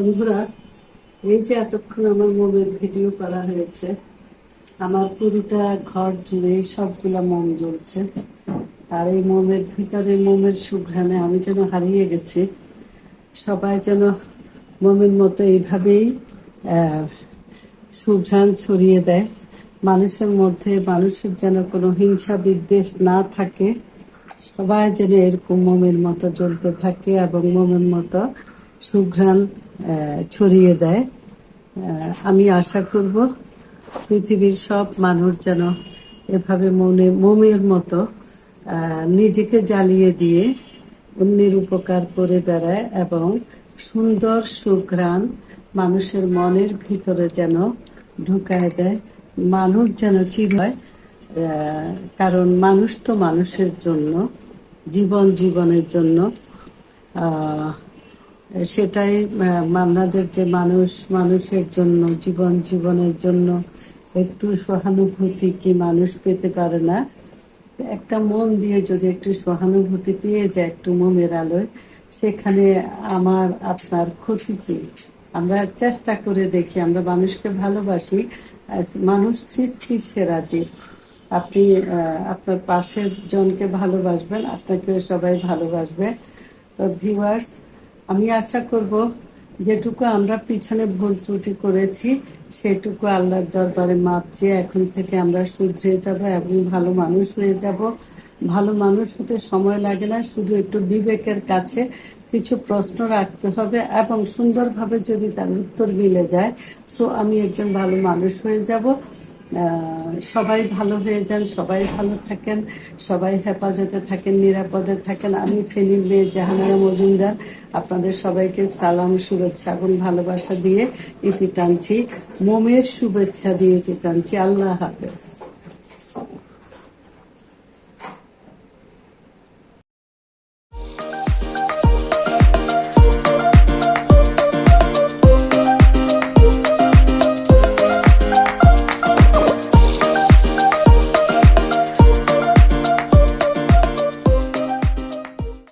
বন্ধুরা, এই যে এতক্ষণ আমার মোমের ভিডিও করা হয়েছে, আমার পুরোটা ঘর জুড়ে সবগুলা মোম জ্বলছে। আর এই মোমের ভিতরে মোমের সুঘ্রাণে আমি যেন হারিয়ে গেছি। সবাই যেন মোমের মতো এইভাবেই সুঘ্রাণ ছড়িয়ে দেয়। মানুষের মধ্যে মানুষের যেন কোনো হিংসা বিদ্বেষ না থাকে, সবাই যেন এরকম মোমের মতো জ্বলতে থাকে এবং মোমের মতো সুঘ্রাণ ছড়িয়ে দেয়। আমি আশা করব পৃথিবীর সব মানুষ যেন এভাবে মনে, মোমের মতো নিজেকে জ্বালিয়ে দিয়ে অন্যের উপকার করে বেড়ায় এবং সুন্দর সুঘ্রাণ মানুষের মনের ভিতরে যেন ঢুকায় দেয়। মানুষ যেন চির হয় কারণ মানুষ তো মানুষের জন্য, জীবন জীবনের জন্য সেটাই মান্নাদের যে মানুষ, মানুষের জন্য, জীবন জীবনের জন্য একটু সহানুভূতি কি মানুষ পেতে পারে না? একটা মন দিয়ে যদি একটু সহানুভূতি পেয়ে যায় একটু মোমের আলোয়, সেখানে আমার, আপনার ক্ষতি কি? আমরা চেষ্টা করে দেখি, আমরা মানুষকে ভালোবাসি মানুষ সৃষ্টি সেরা জীব। আপনি আপনার পাশের জনকে ভালোবাসবেন, আপনাকেও সবাই ভালোবাসবে। তো ভিউয়ার্স আমি আশা করব যেটুকু আমরা পিছনে ভুল ত্রুটি করেছি, সেটুকু আল্লাহর দরবারে মাপ চেয়ে এখন থেকে আমরা শুধরে যাব এবং ভালো মানুষ হয়ে যাব। ভালো মানুষ হতে সময় লাগে না, শুধু একটু বিবেকের কাছে কিছু প্রশ্ন রাখতে হবে এবং সুন্দরভাবে যদি তার উত্তর মিলে যায়, সো আমি একজন ভালো মানুষ হয়ে যাব। সবাই ভালো হয়ে যান, সবাই ভালো থাকেন, সবাই হেফাজতে থাকেন, নিরাপদে থাকেন। আমি ফেনীর মেয়ে জাহানারা মজুমদার। আপনাদের সবাইকে সালাম, শুভেচ্ছা এবং ভালোবাসা দিয়ে ইতি টানছি। মোমের শুভেচ্ছা দিয়ে ইতি টানছি। আল্লাহ হাফেজ।